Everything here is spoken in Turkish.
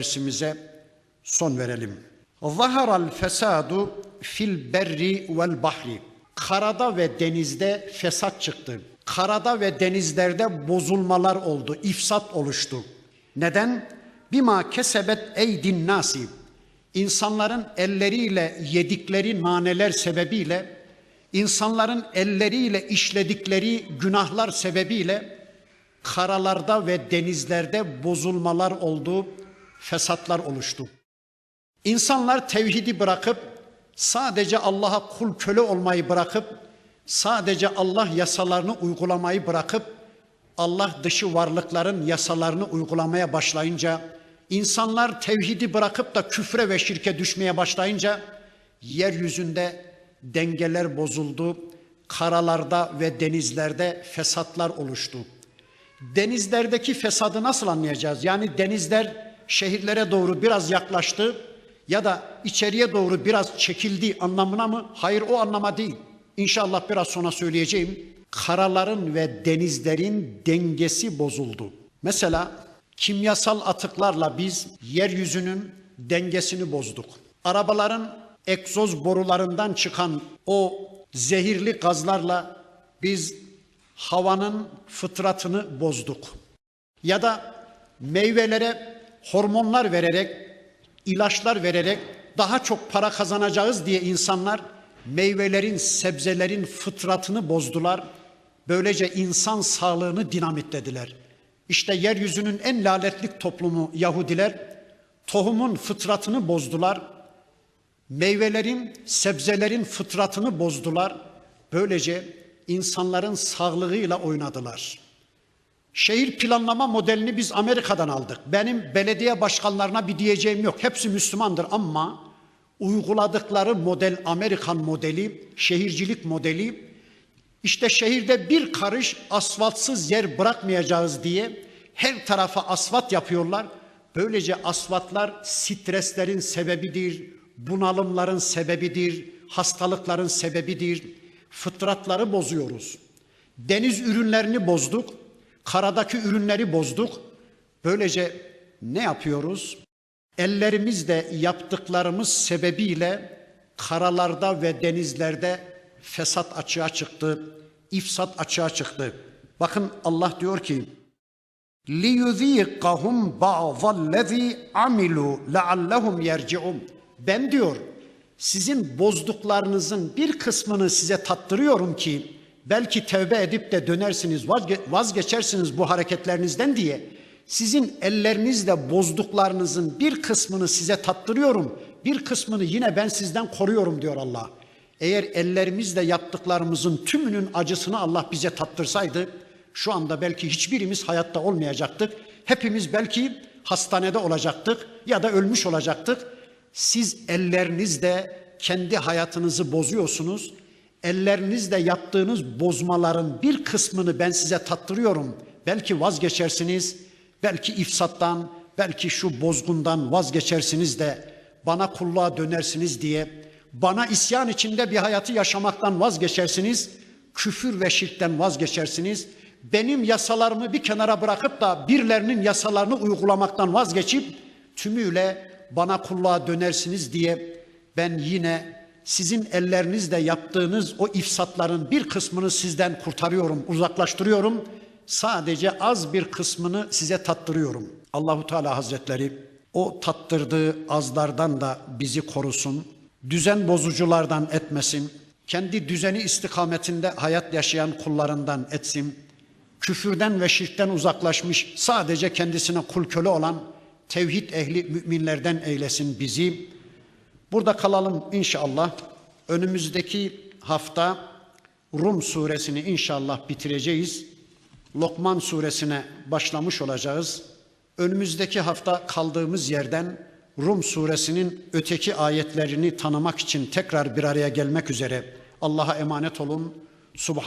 dersimize son verelim. Zaharal fesadu fil berri vel bahri. Karada ve denizde fesat çıktı. Karada ve denizlerde bozulmalar oldu, ifsat oluştu. Neden? Bima kesebet eydin nasi. İnsanların elleriyle yedikleri naneler sebebiyle, insanların elleriyle işledikleri günahlar sebebiyle karalarda ve denizlerde bozulmalar oldu, fesatlar oluştu. İnsanlar tevhidi bırakıp sadece Allah'a kul köle olmayı bırakıp sadece Allah yasalarını uygulamayı bırakıp Allah dışı varlıkların yasalarını uygulamaya başlayınca insanlar tevhidi bırakıp da küfre ve şirke düşmeye başlayınca yeryüzünde dengeler bozuldu. Karalarda ve denizlerde fesatlar oluştu. Denizlerdeki fesadı nasıl anlayacağız? Yani denizler şehirlere doğru biraz yaklaştı ya da içeriye doğru biraz çekildi anlamına mı? Hayır o anlama değil. İnşallah biraz sonra söyleyeceğim. Karaların ve denizlerin dengesi bozuldu. Mesela kimyasal atıklarla biz yeryüzünün dengesini bozduk. Arabaların egzoz borularından çıkan o zehirli gazlarla biz havanın fıtratını bozduk. Ya da meyvelere hormonlar vererek, ilaçlar vererek daha çok para kazanacağız diye insanlar meyvelerin, sebzelerin fıtratını bozdular. Böylece insan sağlığını dinamitlediler. İşte yeryüzünün en lanetlik toplumu Yahudiler tohumun fıtratını bozdular. Meyvelerin, sebzelerin fıtratını bozdular. Böylece insanların sağlığıyla oynadılar. Şehir planlama modelini biz Amerika'dan aldık. Benim belediye başkanlarına bir diyeceğim yok. Hepsi Müslümandır ama uyguladıkları model Amerikan modeli, şehircilik modeli. İşte şehirde bir karış asfaltsız yer bırakmayacağız diye her tarafa asfalt yapıyorlar. Böylece asfaltlar streslerin sebebidir, bunalımların sebebidir, hastalıkların sebebidir. Fıtratları bozuyoruz. Deniz ürünlerini bozduk, karadaki ürünleri bozduk. Böylece ne yapıyoruz? Ellerimizle yaptıklarımız sebebiyle karalarda ve denizlerde fesat açığa çıktı, ifsat açığa çıktı. Bakın Allah diyor ki: لِيُذ۪يقَهُمْ بَعْضَ الَّذ۪ي عَمِلُوا لَعَلَّهُمْ يَرْجِعُونَ Ben diyor sizin bozduklarınızın bir kısmını size tattırıyorum ki belki tevbe edip de dönersiniz, vazge- vazgeçersiniz bu hareketlerinizden diye sizin ellerinizle bozduklarınızın bir kısmını size tattırıyorum, bir kısmını yine ben sizden koruyorum diyor Allah. Eğer ellerimizle yaptıklarımızın tümünün acısını Allah bize tattırsaydı, şu anda belki hiçbirimiz hayatta olmayacaktık. Hepimiz belki hastanede olacaktık ya da ölmüş olacaktık. Siz ellerinizle kendi hayatınızı bozuyorsunuz. Ellerinizle yaptığınız bozmaların bir kısmını ben size tattırıyorum. Belki vazgeçersiniz, belki ifsattan, belki şu bozgundan vazgeçersiniz de bana kulluğa dönersiniz diye, bana isyan içinde bir hayatı yaşamaktan vazgeçersiniz, küfür ve şirkten vazgeçersiniz. Benim yasalarımı bir kenara bırakıp da birilerinin yasalarını uygulamaktan vazgeçip tümüyle bana kulluğa dönersiniz diye ben yine sizin ellerinizle yaptığınız o ifsatların bir kısmını sizden kurtarıyorum, uzaklaştırıyorum. Sadece az bir kısmını size tattırıyorum. Allahu Teala Hazretleri o tattırdığı azlardan da bizi korusun. Düzen bozuculardan etmesin. Kendi düzeni istikametinde hayat yaşayan kullarından etsin. Küfürden ve şirkten uzaklaşmış, sadece kendisine kul köle olan tevhid ehli müminlerden eylesin bizi. Burada kalalım inşallah. Önümüzdeki hafta Rum suresini inşallah bitireceğiz. Lokman suresine başlamış olacağız. Önümüzdeki hafta kaldığımız yerden Rum suresinin öteki ayetlerini tanımak için tekrar bir araya gelmek üzere Allah'a emanet olun. Subhan